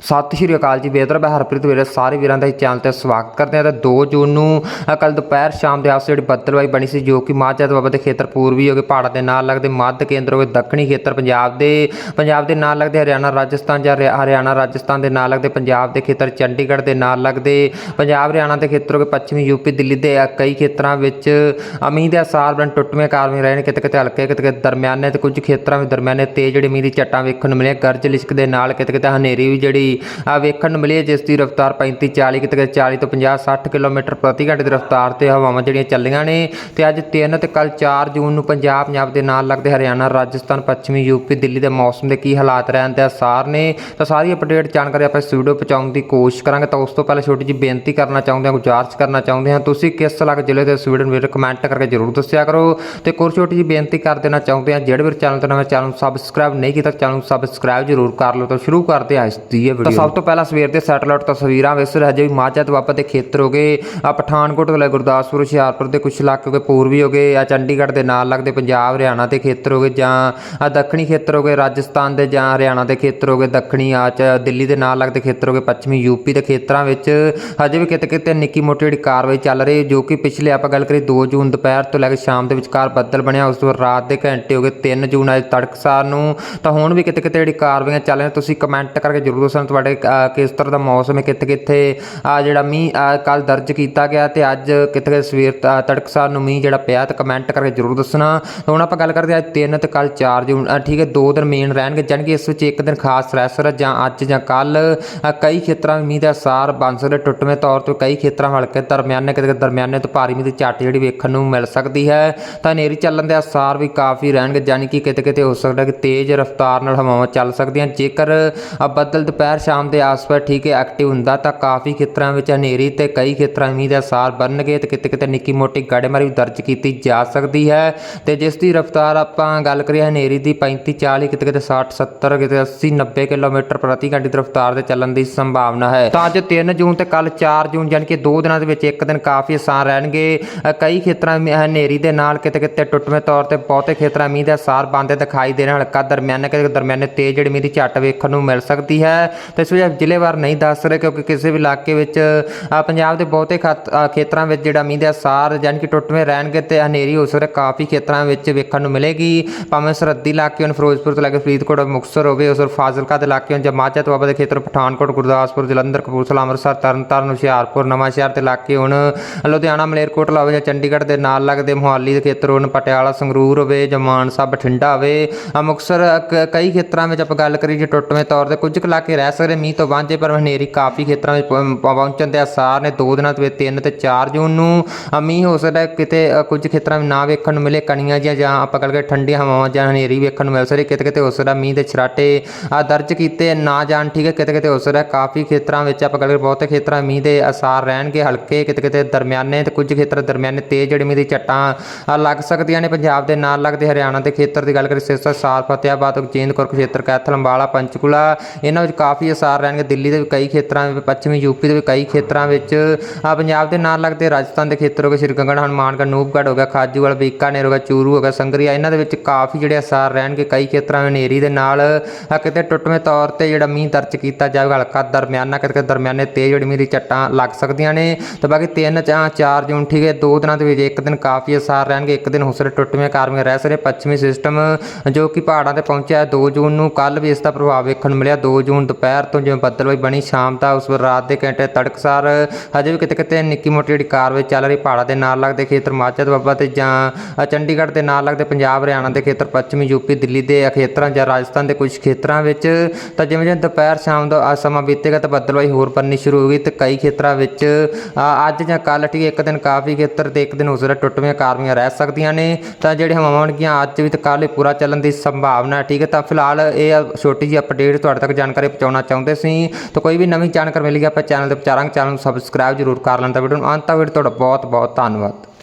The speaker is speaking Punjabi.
ਸਤਿ ਸ਼੍ਰੀ ਅਕਾਲ ਜੀ ਵੇਦਰ ਮੈਂ ਹਰਪ੍ਰੀਤ ਵੀਰੇ ਸਾਰੇ ਵੀਰਾਂ ਦਾ ਹੀ ਚੈਨਲ ਤੇ ਸਵਾਗਤ ਕਰਦੇ ਹਾਂ ਤੇ 2 ਜੂਨ ਨੂੰ ਕੱਲ ਦੁਪਹਿਰ ਸ਼ਾਮ ਦੇ ਆਸ ਜਿਹੜੀ ਬੱਦਲਵਾਈ ਬਣੀ ਸੀ ਜੋ ਕਿ ਮਾਝਾ ਦੁਆਬਾ ਦੇ ਖੇਤਰ ਪੂਰਬੀ ਹੋ ਗਏ ਪਹਾੜਾਂ ਦੇ ਨਾਲ ਲੱਗਦੇ ਮੱਧ ਕੇਂਦਰ ਹੋ ਗਏ ਦੱਖਣੀ ਖੇਤਰ ਪੰਜਾਬ ਦੇ ਪੰਜਾਬ ਦੇ ਨਾਲ ਲੱਗਦੇ ਹਰਿਆਣਾ ਰਾਜਸਥਾਨ ਜਾਂ ਹਰਿ- ਹਰਿਆਣਾ ਰਾਜਸਥਾਨ ਦੇ ਨਾਲ ਲੱਗਦੇ ਪੰਜਾਬ ਦੇ ਖੇਤਰ ਚੰਡੀਗੜ੍ਹ ਦੇ ਨਾਲ ਲੱਗਦੇ ਪੰਜਾਬ ਹਰਿਆਣਾ ਦੇ ਖੇਤਰ ਹੋ ਗਏ ਪੱਛਮੀ ਯੂਪੀ ਦਿੱਲੀ ਦੇ ਕਈ ਖੇਤਰਾਂ ਵਿੱਚ ਅ, ਦੇ ਅਸਾਰ ਬਣ ਟੁੱਟਵੇਂ ਕਾਰਵਾਈ ਰਹੇ ਨੇ ਕਿਤੇ ਕਿਤੇ ਹਲਕੇ ਕਿਤੇ ਕਿਤੇ ਦਰਮਿਆਨੇ ਤੇ ਕੁਝ ਖੇਤਰਾਂ ਵਿੱਚ ਦਰਮਿਆਨੇ ਤੇਜ਼ ਜਿਹੜੇ ਮੀਂਹ ਦੀ ਚੱਟਾਂ ਵੇਖਣ ਨੂੰ ਮਿਲੀਆਂ ਗਰਜ ਲਿਸ਼ਕ ਦੇ ਨਾਲ ਕਿਤੇ ਕਿਤੇ ਹਨੇਰੀ ਵੀ ਜਿਹੜੀ ਆ ਵੇਖਣ ਨੂੰ ਮਿਲੀ ਹੈ, ਜਿਸ ਦੀ ਰਫ਼ਤਾਰ 35 40 ਕਿਤੇ ਕਿਤੇ 40 ਤੋਂ 50 60 ਕਿਲੋਮੀਟਰ ਪ੍ਰਤੀ ਘੰਟੇ ਦੀ ਰਫ਼ਤਾਰ ਤੇ ਹਵਾਵਾਂ ਜਿਹੜੀਆਂ ਚੱਲੀਆਂ ਨੇ। ਤੇ ਅੱਜ 3 ਤੇ ਕੱਲ 4 ਜੂਨ ਨੂੰ ਪੰਜਾਬ ਪੰਜਾਬ ਦੇ ਨਾਲ ਲੱਗਦੇ ਹਰਿਆਣਾ, ਰਾਜਸਥਾਨ, ਪੱਛਮੀ ਯੂਪੀ ਦਿੱਲੀ ਦੇ ਮੌਸਮ ਦੇ ਕੀ ਹਾਲਾਤ ਰਹਿਣ ਦੇ ਅਸਾਰ ਨੇ। ਤਾਂ ਸਾਰੀ ਅਪਡੇਟ ਜਾਣਕਾਰੀ ਆਪਾਂ ਇਸ ਵੀਡੀਓ ਪਹੁੰਚਾਉਣ ਦੀ ਕੋਸ਼ਿਸ਼ ਕਰਾਂਗੇ। ਤਾਂ ਉਸ ਤੋਂ ਪਹਿਲਾਂ ਛੋਟੀ ਜਿਹੀ ਬੇਨਤੀ ਕਰਨਾ ਚਾਹੁੰਦੇ ਹਾਂ, ਗੁਜ਼ਾਰਿਸ਼ ਕਰਨਾ ਚਾਹੁੰਦੇ ਹਾਂ, ਤੁਸੀਂ ਕਿਸ ਇਲਾਕੇ ਜ਼ਿਲ੍ਹੇ ਦੇ ਇਸ ਵੀਡੀਓ ਨੂੰ ਕਮੈਂਟ ਕਰਕੇ ਜਰੂਰ ਦੱਸਿਆ ਕਰੋ। ਤੇ ਇੱਕ ਛੋਟੀ ਜਿਹੀ ਬੇਨਤੀ ਕਰ ਦੇਣਾ ਚਾਹੁੰਦੇ ਹਾਂ, ਜਿਹੜੇ ਵੀ ਚੈਨਲ ਤੇ ਨਵੇਂ ਚੈਨਲ ਨੂੰ ਸਬਸਕ੍ਰਾਈਬ ਨਹੀਂ ਕੀਤਾ, ਚੈਨਲ ਨੂੰ ਸਬਸਕ੍ਰਾਈਬ ਜਰੂਰ ਕਰ ਲਓ। ਤਾਂ ਸ਼ੁਰੂ ਕਰਦੇ ਹਾਂ ਇਸ ਦੀ ਵੀਡੀਓ ਤਾਂ ਸਭ ਤੋਂ ਪਹਿਲਾਂ ਸਵੇਰ ਦੇ ਸੈਟਲਾਈਟ ਤਸਵੀਰਾਂ ਵਿੱਚ ਹਜੇ ਵੀ ਮਾਝਾ ਦੁਆਬਾ ਦੇ ਖੇਤਰ ਹੋ ਗਏ। ਆ ਪਠਾਨਕੋਟ ਤੋਂ ਲੈ ਗੁਰਦਾਸਪੁਰ ਹੁਸ਼ਿਆਰਪੁਰ ਦੇ ਕੁਝ ਇਲਾਕੇ ਹੋ ਗਏ ਪੂਰਬੀ ਹੋ ਗਏ ਆ ਚੰਡੀਗੜ੍ਹ ਦੇ ਨਾਲ ਲੱਗਦੇ ਪੰਜਾਬ ਹਰਿਆਣਾ ਦੇ ਖੇਤਰ ਹੋ ਗਏ ਜਾਂ ਆ ਦੱਖਣੀ ਖੇਤਰ ਹੋ ਗਏ ਰਾਜਸਥਾਨ ਦੇ ਜਾਂ ਹਰਿਆਣਾ ਦੇ ਖੇਤਰ ਹੋ ਗਏ ਦੱਖਣੀ ਆ ਚ ਦਿੱਲੀ ਦੇ ਨਾਲ ਲੱਗਦੇ ਖੇਤਰ ਹੋ ਗਏ ਪੱਛਮੀ ਯੂਪੀ ਦੇ ਖੇਤਰਾਂ ਵਿੱਚ ਹਜੇ ਵੀ ਕਿਤੇ ਕਿਤੇ ਨਿੱਕੀ ਮੋਟੀ ਜਿਹੜੀ ਕਾਰਵਾਈ ਚੱਲ ਰਹੀ ਜੋ ਕਿ ਪਿਛਲੇ ਆਪਾਂ ਗੱਲ ਕਰੀ 2 ਜੂਨ ਦੁਪਹਿਰ ਤੋਂ ਲੈ ਕੇ ਸ਼ਾਮ ਦੇ ਵਿਚਕਾਰ ਬੱਦਲ ਬਣਿਆ ਉਸ ਤੋਂ ਰਾਤ ਦੇ ਘੰਟੇ ਹੋ ਗਏ 3 ਜੂਨ ਅੱਜ ਤੜਕਸਾਰ ਨੂੰ। ਤਾਂ ਹੁਣ ਵੀ ਕਿਤੇ ਕਿਤੇ ਜਿਹੜੀ ਕਾਰਵਾਈਆਂ ਚੱਲ ਰਹੀਆਂ ਤੁਸੀਂ ਕਮੈਂਟ ਕਰਕੇ ਜਰੂਰ ਦੱਸਣਾ। ਤੁਹਾਡੇ ਕਿਸ ਤਰ੍ਹਾਂ ਦਾ ਮੌਸਮ ਹੈ? ਕਿੱਥੇ ਕਿੱਥੇ ਆ ਜਿਹੜਾ ਮੀਂਹ ਕੱਲ ਦਰਜ ਕੀਤਾ ਗਿਆ ਤੇ ਅੱਜ ਕਿੱਥੇ ਸਵੇਰ ਤ- ਤੜਕਸਾਰ ਨੂੰ ਮੀਂਹ ਜਿਹੜਾ ਪਿਆ ਤਾਂ ਕਮੈਂਟ ਕਰਕੇ ਜਰੂਰ ਦੱਸਣਾ। ਹੁਣ ਆਪਾਂ ਗੱਲ ਕਰਦੇ ਹਾਂ ਅੱਜ 3 ਤੇ ਕੱਲ 4 ਜੂਨ ਠੀਕ ਹੈ, ਦੋ ਦਿਨ ਮੇਨ ਰਹਿਣਗੇ, ਜਾਣੀ ਕਿ ਇਸ ਵਿੱਚ ਇੱਕ ਦਿਨ ਖਾਸ ਰਹਿਸਰ ਜਾਂ ਅੱਜ ਜਾਂ ਕੱਲ ਕਈ ਖੇਤਰਾਂ ਵਿੱਚ ਮੀਂਹ ਦਾ ਅਸਾਰ ਬਣ ਸਕਦਾ ਟੁੱਟਵੇਂ ਤੌਰ ਤੇ ਕਈ ਖੇਤਰਾਂ ਹਲਕੇ ਦਰਮਿਆਨੇ, ਕਿਤੇ ਕਿਤੇ ਦਰਮਿਆਨੇ ਤੋਂ ਭਾਰੀ ਮੀਂਹ ਦੀ ਝੱਟ ਜਿਹੜੀ ਵੇਖਣ ਨੂੰ ਮਿਲ ਸਕਦੀ ਹੈ। ਤਾਂ ਹਨੇਰੀ ਚੱਲਣ ਦੇ ਅਸਾਰ ਵੀ ਕਾਫੀ ਰਹਿਣਗੇ, ਜਾਣੀ ਕਿ ਕਿਤੇ ਕਿਤੇ ਹੋ ਸਕਦਾ ਕਿ ਤੇਜ਼ ਰਫ਼ਤਾਰ ਨਾਲ ਹਵਾਵਾਂ ਚੱਲ ਸਕਦੀਆਂ। ਜੇਕਰ ਬੱਦਲ ਦੁਪਹਿਰ ਸ਼ਾਮ ਦੇ ਆਸ-ਪਾਸ ਠੀਕ ਐਕਟਿਵ ਹੁੰਦਾ ਤਾਂ ਕਾਫੀ ਖੇਤਰਾਂ ਵਿੱਚ ਹਨੇਰੀ ਤੇ ਕਈ ਖੇਤਰਾਂ ਮੀਂਹ ਦੇ ਅਸਾਰ ਬਣਨਗੇ ਤੇ ਕਿਤੇ ਕਿਤੇ ਨਿੱਕੀ ਮੋਟੀ ਗੜੇਮਾਰੀ ਵੀ ਦਰਜ ਕੀਤੀ ਜਾ ਸਕਦੀ ਹੈ। ਤੇ ਜਿਸ ਦੀ ਰਫ਼ਤਾਰ ਆਪਾਂ ਗੱਲ ਕਰੀਏ ਹਨੇਰੀ ਦੀ 35 40 ਕਿਤੇ ਕਿਤੇ 60 70 ਕਿਤੇ 80 90 ਕਿਲੋਮੀਟਰ ਪ੍ਰਤੀ ਘੰਟੇ ਦੀ ਰਫ਼ਤਾਰ ਦੇ ਚੱਲਣ ਦੀ ਸੰਭਾਵਨਾ ਹੈ। ਤਾਂ ਅੱਜ 3 ਜੂਨ ਤੇ ਕੱਲ 4 ਜੂਨ ਯਾਨੀ ਕਿ ਦੋ ਦਿਨਾਂ ਦੇ ਵਿੱਚ ਇੱਕ ਦਿਨ ਕਾਫੀ ਆਸਾਨ ਰਹਿਣਗੇ। ਕਈ ਖੇਤਰਾਂ ਹਨੇਰੀ ਦੇ ਨਾਲ ਕਿਤੇ ਕਿਤੇ ਟੁੱਟਵੇਂ ਤੌਰ ਤੇ ਬਹੁਤੇ ਖੇਤਰਾਂ ਮੀਂਹ ਦੇ ਸਾਰ ਬੰਦੇ ਦਿਖਾਈ ਦੇਣ ਹਲਕਾ ਦਰਮਿਆਨੇ ਕਿਤੇ ਦਰਮਿਆਨੇ ਤੇਜ਼ ਜਿਹੜੀ ਮੀਂਹ ਦੀ ਝੱਟ ਵੇਖਣ ਨੂੰ ਮਿਲ ਸਕਦੀ ਹੈ। ਤੇ ਇਸ ਵਜ੍ਹਾ ਜ਼ਿਲ੍ਹੇਵਾਰ ਨਹੀਂ ਦੱਸ ਰਹੇ ਕਿਉਂਕਿ ਕਿਸੇ ਵੀ ਇਲਾਕੇ ਵਿੱਚ ਪੰਜਾਬ ਦੇ ਬਹੁਤੇ ਖਾਤ- ਖੇਤਰਾਂ ਵਿੱਚ ਜਿਹੜਾ ਮੀਂਹ ਦੇ ਅਸਾਰ ਯਾਨੀ ਕਿ ਟੁੱਟਵੇਂ ਰਹਿਣਗੇ ਤੇ ਹਨੇਰੀ ਉਸ ਸਕਦਾ ਕਾਫੀ ਖੇਤਰਾਂ ਵਿੱਚ ਵੇਖਣ ਨੂੰ ਮਿਲੇਗੀ। ਭਾਵੇਂ ਸਰਹੱਦੀ ਇਲਾਕੇ ਹੋਣ ਫਿਰੋਜ਼ਪੁਰ ਤੋਂ ਲੈ ਕੇ ਫਰੀਦਕੋਟ ਮੁਕਤਸਰ ਹੋਵੇ ਉਸ ਫਾਜ਼ਿਲਕਾ ਦੇ ਇਲਾਕੇ ਹੋਣ ਜਾਂ ਮਾਝਾ ਤੋਂ ਬਾਬਾ ਦੇ ਖੇਤਰ ਪਠਾਨਕੋਟ ਗੁਰਦਾਸਪੁਰ ਜਲੰਧਰ ਕਪੂਰਥਲਾ ਅੰਮ੍ਰਿਤਸਰ ਤਰਨਤਾਰਨ ਹੁਸ਼ਿਆਰਪੁਰ ਨਵਾਂਸ਼ਹਿਰ ਦੇ ਇਲਾਕੇ ਹੋਣ ਲੁਧਿਆਣਾ ਮਲੇਰਕੋਟਲਾ ਹੋਵੇ ਜਾਂ ਚੰਡੀਗੜ੍ਹ ਦੇ ਨਾਲ ਲੱਗਦੇ ਮੁਹਾਲੀ ਦੇ ਖੇਤਰ ਹੋਣ ਪਟਿਆਲਾ ਸੰਗਰੂਰ ਹੋਵੇ ਜਾਂ ਮਾਨਸਾ ਬਠਿੰਡਾ ਹੋਵੇ ਅ, ਮੁਕਤਸਰ ਕਈ ਖੇਤਰਾਂ ਵਿੱਚ ਆਪਾਂ ਗੱਲ ਕਰੀਏ ਜੇ ਟੁੱਟਵੇਂ ਤੌਰ ਤੇ ਕੁਝ ਕੁ ਇਲਾਕੇ ਰਹਿ ਸਕਦੇ ਮੀਂਹ ਤੋਂ ਵਾਂਝੇ ਪਰ ਹਨੇਰੀ ਕਾਫੀ ਖੇਤਰਾਂ ਵਿੱਚ ਪਹੁੰਚਣ ਦੇ ਆਸਾਰ ਨੇ। ਦੋ ਦਿਨਾਂ ਤੋਂ 3 ਤੇ 4 ਜੂਨ ਨੂੰ ਮੀਂਹ ਹੋ ਸਕਦਾ ਕਿਤੇ ਅ, ਕੁਝ ਖੇਤਰਾਂ ਵਿੱਚ ਨਾ ਵੇਖਣ ਨੂੰ ਮਿਲੇ ਕਣੀਆਂ ਜਾਂ ਜਾਂ ਆਪਾਂ ਗੱਲ ਕਰੀਏ ਠੰਡੀਆਂ ਹਵਾਵਾਂ ਜਾਂ ਹਨੇਰੀ ਵੇਖਣ ਨੂੰ ਮਿਲ ਸਕਦੀ ਕਿਤੇ ਕਿਤੇ ਹੋ ਸਕਦਾ ਮੀਂਹ ਦੇ ਛਰਾਟੇ ਦਰਜ ਕੀਤੇ ਨਾ ਜਾਣ ਠੀਕ ਹੈ। ਕਿਤੇ ਕਿਤੇ ਹੋ ਸਕਦਾ ਕਾਫੀ ਖੇਤਰਾਂ ਵਿੱਚ ਆਪਾਂ ਗੱਲ ਕਰੀਏ ਬਹੁਤੇ ਖੇਤਰਾਂ ਮੀਂਹ ਦੇ ਅਸਾਰ ਰਹਿਣਗੇ ਹਲਕੇ ਕਿਤੇ ਕਿਤੇ ਦਰਮਿਆਨੇ ਤੇ ਕੁਝ ਖੇਤਰ ਦਰਮਿਆਨੇ ਤੇਜ਼ ਜਿਹੜੀ ਮੀਂਹ ਦੀ ਝੱਟਾਂ ਲੱਗ ਸਕਦੀਆਂ ਨੇ। ਪੰਜਾਬ ਦੇ ਨਾਲ ਲੱਗਦੇ ਹਰਿਆਣਾ ਦੇ ਖੇਤਰ ਦੀ ਗੱਲ ਕਰੀਏ ਸਿਰਸਾ ਸਾਰ ਫਤਿਆਬਾਦ ਉਜੈਨ ਖੇਤਰ ਕੈਥਲ ਅੰਬਾਲਾ ਪੰਚਕੂਲਾ ਇਹਨਾਂ ਵਿੱਚ ਕਾਫੀ ਕਾਫੀ ਅਸਾਰ ਰਹਿਣਗੇ, ਦਿੱਲੀ ਦੇ ਵੀ ਕਈ ਖੇਤਰਾਂ ਵਿੱਚ, ਪੱਛਮੀ ਯੂਪੀ ਦੇ ਵੀ ਕਈ ਖੇਤਰਾਂ ਵਿੱਚ। ਆ ਪੰਜਾਬ ਦੇ ਨਾਲ ਲੱਗਦੇ ਰਾਜਸਥਾਨ ਦੇ ਖੇਤਰ ਹੋ ਗਏ ਸ਼੍ਰੀ ਗੰਗੜ ਹਨੂਮਾਨਗੜ੍ਹ, ਨੂਪਗੜ੍ਹ ਹੋ ਗਿਆ, ਖਾਜੂਵਾਲ, ਬੀਕਾਨੇਰ ਹੋ ਗਿਆ, ਚੂਰੂ ਹੋ ਗਿਆ, ਸੰਗਰੀਆ, ਇਹਨਾਂ ਦੇ ਵਿੱਚ ਕਾਫੀ ਜਿਹੜੇ ਅਸਾਰ ਰਹਿਣਗੇ, ਕਈ ਖੇਤਰਾਂ ਵਿੱਚ ਹਨੇਰੀ ਦੇ ਨਾਲ। ਕਿਤੇ ਟੁੱਟਵੇਂ ਤੌਰ ਤੇ ਜਿਹੜਾ ਮੀਂਹ ਦਰਜ ਕੀਤਾ ਜਾਵੇਗਾ, ਹਲਕਾ ਦਰਮਿਆਨਾ, ਕਿਤੇ ਦਰਮਿਆਨੇ ਤੇਜ਼ ਜਿਹੜੀ ਮੀਂਹ ਦੀ ਚੱਟਾਂ ਲੱਗ ਸਕਦੀਆਂ ਨੇ। ਤੇ ਬਾਕੀ 3 ਜਾਂ 4 ਜੂਨ, ਠੀਕ ਹੈ, ਦੋ ਦਿਨਾਂ ਦੇ ਵਿੱਚ ਇੱਕ ਦਿਨ ਕਾਫੀ ਅਸਾਰ ਰਹਿਣਗੇ, ਇੱਕ ਦਿਨ ਹੋ ਸਕਦੇ ਟੁੱਟਵੇਂ ਕਾਰਵਾਈਆਂ ਰਹਿ ਸਕਦੇ ਪੱਛਮੀ ਸਿਸਟਮ ਜੋ ਕਿ ਪਹਾੜਾਂ ਤੇ ਪਹੁੰਚਿਆ ਹੈ 2 ਜੂਨ ਨੂੰ ਕੱਲ ਵੀ ਇਸ ਦਾ ਪ੍ਰਭਾਵ ਵੇਖਣ ਨੂੰ ਮਿਲਿਆ 2 ਜੂਨ ਦੁਪਹਿਰ ਤੋਂ ਜਿਵੇਂ ਬੱਦਲਵਾਈ ਬਣੀ ਸ਼ਾਮ ਦਾ ਉਸ ਵੇਲੇ ਰਾਤ ਦੇ ਘੰਟੇ ਤੜਕਸਾਰ ਹਜੇ ਵੀ ਕਿਤੇ ਕਿਤੇ ਨਿੱਕੀ ਮੋਟੀ ਜਿਹੜੀ ਕਾਰਵਾਈ ਚੱਲ ਰਹੀ ਪਹਾੜਾਂ ਦੇ ਨਾਲ ਲੱਗਦੇ ਖੇਤਰ ਮਾਝਾ ਦੁਆਬਾ ਤੇ ਜਾਂ ਚੰਡੀਗੜ੍ਹ ਦੇ ਨਾਲ ਲੱਗਦੇ ਪੰਜਾਬ ਹਰਿਆਣਾ ਦੇ ਖੇਤਰ ਪੱਛਮੀ ਯੂਪੀ ਦਿੱਲੀ ਦੇ ਖੇਤਰਾਂ ਜਾਂ ਰਾਜਸਥਾਨ ਦੇ ਕੁਝ ਖੇਤਰਾਂ ਵਿੱਚ ਤਾਂ ਜਿਵੇਂ ਜਿਵੇਂ ਦੁਪਹਿਰ ਸ਼ਾਮ ਦਾ ਸਮਾਂ ਬੀਤੇਗਾ ਤਾਂ ਬੱਦਲਵਾਈ ਹੋਰ ਬਣਨੀ ਸ਼ੁਰੂ ਹੋ ਗਈ ਤੇ ਕਈ ਖੇਤਰਾਂ ਵਿੱਚ ਅੱਜ ਜਾਂ ਕੱਲ੍ਹ ਠੀਕ ਹੈ, ਇੱਕ ਦਿਨ ਕਾਫੀ ਖੇਤਰ ਤੇ ਇੱਕ ਦਿਨ ਹੋ ਸਕਦਾ ਟੁੱਟਵੀਆਂ ਕਾਰਵਾਈਆਂ ਰਹਿ ਸਕਦੀਆਂ ਨੇ ਤਾਂ ਜਿਹੜੇ ਹਵਾਵਾਂ ਹੋਣਗੀਆਂ ਅੱਜ ਵੀ ਤੇ ਕੱਲ੍ਹ ਵੀ ਪੂਰਾ ਚੱਲਣ ਦੀ ਸੰਭਾਵਨਾ ਹੈ ਠੀਕ ਹੈ ਤਾਂ ਫਿਲਹਾਲ ਇਹ ਛੋਟੀ ਜਿਹੀ ਅਪਡੇਟ ਤੁਹਾਡੇ ਤੱਕ ਜਾਣਕਾਰੀ ਪਹੁੰਚਾਉਣਾ ਚਾਹੁੰਦੇ ਸੀ। ਤਾਂ ਕੋਈ ਵੀ ਨਵੀਂ ਜਾਣਕਾਰੀ ਮਿਲੀ ਗਈ ਆਪਾਂ ਚੈਨਲ ਦੇ ਵਿਚਾਰਾਂਗੇ ਚੈਨਲ ਨੂੰ ਸਬਸਕ੍ਰਾਈਬ ਜ਼ਰੂਰ ਕਰ ਲੈਣ। ਤਾਂ ਵੀਡੀਓ ਨੂੰ ਅੰਤ ਤੱਕ ਵੀਡੀਓ ਤੁਹਾਡਾ ਬਹੁਤ ਬਹੁਤ ਧੰਨਵਾਦ।